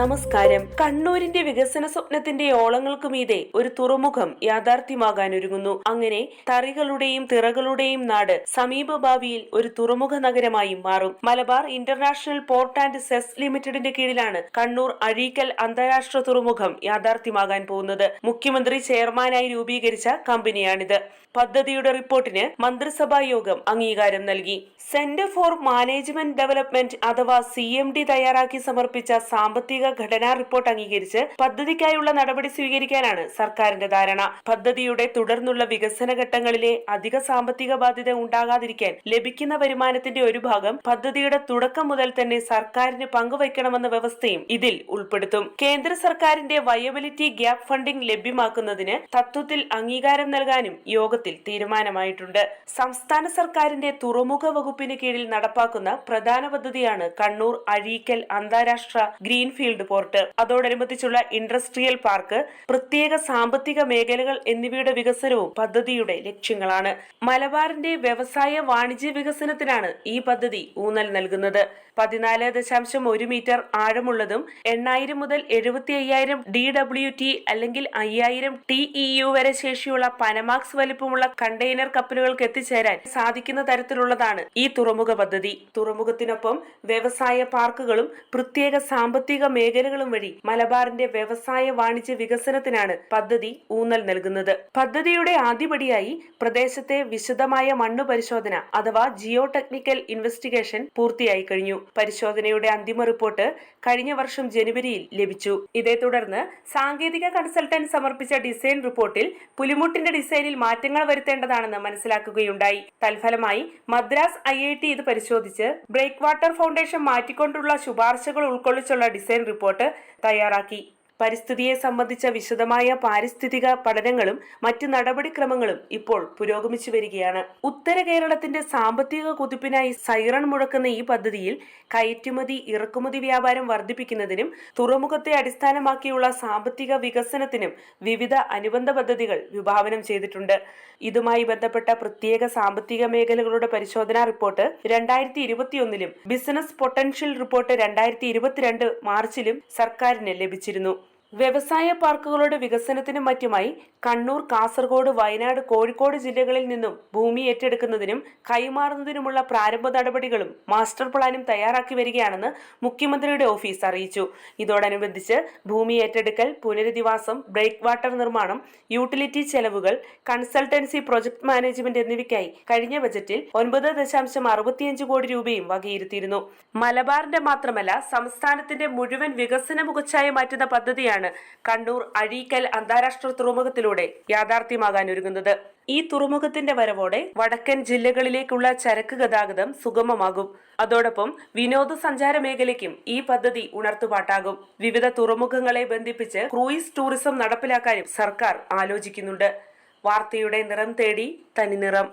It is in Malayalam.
നമസ്കാരം. കണ്ണൂരിന്റെ വികസന സ്വപ്നത്തിന്റെ ഓളങ്ങൾക്ക് മീതെ ഒരു തുറമുഖം യാഥാർത്ഥ്യമാകാൻ ഒരുങ്ങുന്നു അങ്ങനെ തറികളുടെയും തിറകളുടെയും നാട് സമീപ ഭാവിയിൽ ഒരു തുറമുഖ നഗരമായി മാറും. Malabar international port and SEZ ലിമിറ്റഡിന്റെ കീഴിലാണ് കണ്ണൂർ അഴീക്കൽ അന്താരാഷ്ട്ര തുറമുഖം യാഥാർത്ഥ്യമാകാൻ പോകുന്നത്. മുഖ്യമന്ത്രി ചെയർമാനായി രൂപീകരിച്ച കമ്പനിയാണിത്. പദ്ധതിയുടെ റിപ്പോർട്ടിന് മന്ത്രിസഭാ യോഗം അംഗീകാരം നൽകി. സെന്റർ ഫോർ മാനേജ്മെന്റ് ഡെവലപ്മെന്റ് അഥവാ സി തയ്യാറാക്കി സമർപ്പിച്ച സാമ്പത്തിക ഘടനാ റിപ്പോർട്ട് അംഗീകരിച്ച് പദ്ധതിക്കായുള്ള നടപടി സ്വീകരിക്കാനാണ് സർക്കാരിന്റെ ധാരണ. പദ്ധതിയുടെ തുടർന്നുള്ള വികസന ഘട്ടങ്ങളിലെ അധിക സാമ്പത്തിക ബാധ്യത ഉണ്ടാകാതിരിക്കാൻ ലഭിക്കുന്ന വരുമാനത്തിന്റെ ഒരു ഭാഗം പദ്ധതിയുടെ തുടക്കം മുതൽ തന്നെ സർക്കാരിന് പങ്കുവയ്ക്കണമെന്ന വ്യവസ്ഥയും ഇതിൽ ഉൾപ്പെടുത്തും. കേന്ദ്ര സർക്കാരിന്റെ വയബിലിറ്റി ഗ്യാപ് ഫണ്ടിംഗ് ലഭ്യമാക്കുന്നതിന് തത്വത്തിൽ അംഗീകാരം നൽകാനും യോഗത്തിൽ തീരുമാനമായിട്ടുണ്ട്. സംസ്ഥാന സർക്കാരിന്റെ തുറമുഖ വകുപ്പിന് കീഴിൽ നടപ്പാക്കുന്ന പ്രധാന പദ്ധതിയാണ് കണ്ണൂർ അഴീക്കൽ അന്താരാഷ്ട്ര ഗ്രീൻഫീൽഡ് പോർട്ട് അതോടനുബന്ധിച്ചുള്ള ഇൻഡസ്ട്രിയൽ പാർക്ക് പ്രത്യേക സാമ്പത്തിക മേഖലകൾ എന്നിവയുടെ വികസനവും പദ്ധതിയുടെ ലക്ഷ്യങ്ങളാണ്. മലബാറിന്റെ വ്യവസായ വാണിജ്യ വികസനത്തിനാണ് ഈ പദ്ധതി ഊന്നൽ നൽകുന്നത്. പതിനാല് ദശാംശം ഒരു മീറ്റർ ആഴമുള്ളതും എണ്ണായിരം മുതൽ എഴുപത്തി അയ്യായിരം ഡി ഡബ്ല്യു ടി അല്ലെങ്കിൽ അയ്യായിരം ടി ഇ യു വരെ ശേഷിയുള്ള പനമാക്സ് വലിപ്പമുള്ള കണ്ടെയ്നർ കപ്പലുകൾക്ക് എത്തിച്ചേരാൻ സാധിക്കുന്ന തരത്തിലുള്ളതാണ് ഈ തുറമുഖ പദ്ധതി. തുറമുഖത്തിനൊപ്പം വ്യവസായ പാർക്കുകളും പ്രത്യേക സാമ്പത്തിക മേഖലകളും വഴി മലബാറിന്റെ വ്യവസായ വാണിജ്യ വികസനത്തിനാണ് പദ്ധതി ഊന്നൽ നൽകുന്നത്. പദ്ധതിയുടെ ആദ്യപടിയായി പ്രദേശത്തെ വിശദമായ മണ്ണു പരിശോധന അഥവാ ജിയോ ടെക്നിക്കൽ ഇൻവെസ്റ്റിഗേഷൻ പൂർത്തിയായി കഴിഞ്ഞു. പരിശോധനയുടെ അന്തിമ റിപ്പോർട്ട് കഴിഞ്ഞ വർഷം ജനുവരിയിൽ ലഭിച്ചു. ഇതേ തുടർന്ന് സാങ്കേതിക കൺസൾട്ടന്റ് സമർപ്പിച്ച ഡിസൈൻ റിപ്പോർട്ടിൽ പുലിമുട്ടിന്റെ ഡിസൈനിൽ മാറ്റങ്ങൾ വരുത്തേണ്ടതാണെന്ന് മനസ്സിലാക്കുകയുണ്ടായി. തൽഫലമായി മദ്രാസ് ഐ ഐ ടി ഇത് പരിശോധിച്ച് ബ്രേക്ക് വാട്ടർ ഫൗണ്ടേഷൻ മാറ്റിക്കൊണ്ടുള്ള ശുപാർശകൾ ഉൾക്കൊള്ളിച്ചുള്ള ഡിസൈൻ റിപ്പോർട്ട് തയ്യാറാക്കി. പരിസ്ഥിതിയെ സംബന്ധിച്ച വിശദമായ പാരിസ്ഥിതിക പഠനങ്ങളും മറ്റ് നടപടിക്രമങ്ങളും ഇപ്പോൾ പുരോഗമിച്ചു വരികയാണ്. ഉത്തര കേരളത്തിന്റെ സാമ്പത്തിക കുതിപ്പിനായി സൈറൺ മുഴക്കുന്ന ഈ പദ്ധതിയിൽ കയറ്റുമതി ഇറക്കുമതി വ്യാപാരം വർദ്ധിപ്പിക്കുന്നതിനും തുറമുഖത്തെ അടിസ്ഥാനമാക്കിയുള്ള സാമ്പത്തിക വികസനത്തിനും വിവിധ അനുബന്ധ പദ്ധതികൾ വിഭാവനം ചെയ്തിട്ടുണ്ട്. ഇതുമായി ബന്ധപ്പെട്ട പ്രത്യേക സാമ്പത്തിക മേഖലകളുടെ പരിശോധനാ റിപ്പോർട്ട് രണ്ടായിരത്തി ഇരുപത്തിയൊന്നിലും ബിസിനസ് പൊട്ടൻഷ്യൽ റിപ്പോർട്ട് രണ്ടായിരത്തി ഇരുപത്തിരണ്ട് മാർച്ചിലും സർക്കാരിന് ലഭിച്ചിരുന്നു. വ്യവസായ പാർക്കുകളുടെ വികസനത്തിനും മറ്റുമായി കണ്ണൂർ കാസർഗോഡ് വയനാട് കോഴിക്കോട് ജില്ലകളിൽ നിന്നും ഭൂമി ഏറ്റെടുക്കുന്നതിനും കൈമാറുന്നതിനുമുള്ള പ്രാരംഭ നടപടികളും മാസ്റ്റർ പ്ലാനും തയ്യാറാക്കി വരികയാണെന്ന് മുഖ്യമന്ത്രിയുടെ ഓഫീസ് അറിയിച്ചു. ഇതോടനുബന്ധിച്ച് ഭൂമി ഏറ്റെടുക്കൽ പുനരധിവാസം ബ്രേക്ക് വാട്ടർ നിർമ്മാണം യൂട്ടിലിറ്റി ചെലവുകൾ കൺസൾട്ടൻസി പ്രൊജക്ട് മാനേജ്മെന്റ് എന്നിവയ്ക്കായി കഴിഞ്ഞ ബജറ്റിൽ ഒൻപത് ദശാംശം അറുപത്തിയഞ്ച് കോടി രൂപയും വകയിരുത്തിയിരുന്നു. മലബാറിന്റെ മാത്രമല്ല സംസ്ഥാനത്തിന്റെ മുഴുവൻ വികസന മുഖച്ഛായ മാറ്റുന്ന പദ്ധതിയാണ് കണ്ണൂർ അഴീക്കൽ അന്താരാഷ്ട്ര തുറമുഖത്തിലൂടെ യാഥാർത്ഥ്യമാകാൻ ഒരുങ്ങുന്നത്. ഈ തുറമുഖത്തിന്റെ വരവോടെ വടക്കൻ ജില്ലകളിലേക്കുള്ള ചരക്ക് ഗതാഗതം സുഗമമാകും. അതോടൊപ്പം വിനോദസഞ്ചാര മേഖലയ്ക്കും ഈ പദ്ധതി ഉണർത്തുപാട്ടാകും. വിവിധ തുറമുഖങ്ങളെ ബന്ധിപ്പിച്ച് ക്രൂയിസ് ടൂറിസം നടപ്പിലാക്കാനും സർക്കാർ ആലോചിക്കുന്നുണ്ട്. വാർത്തയുടെ നിറം തേടി തനിനിറം.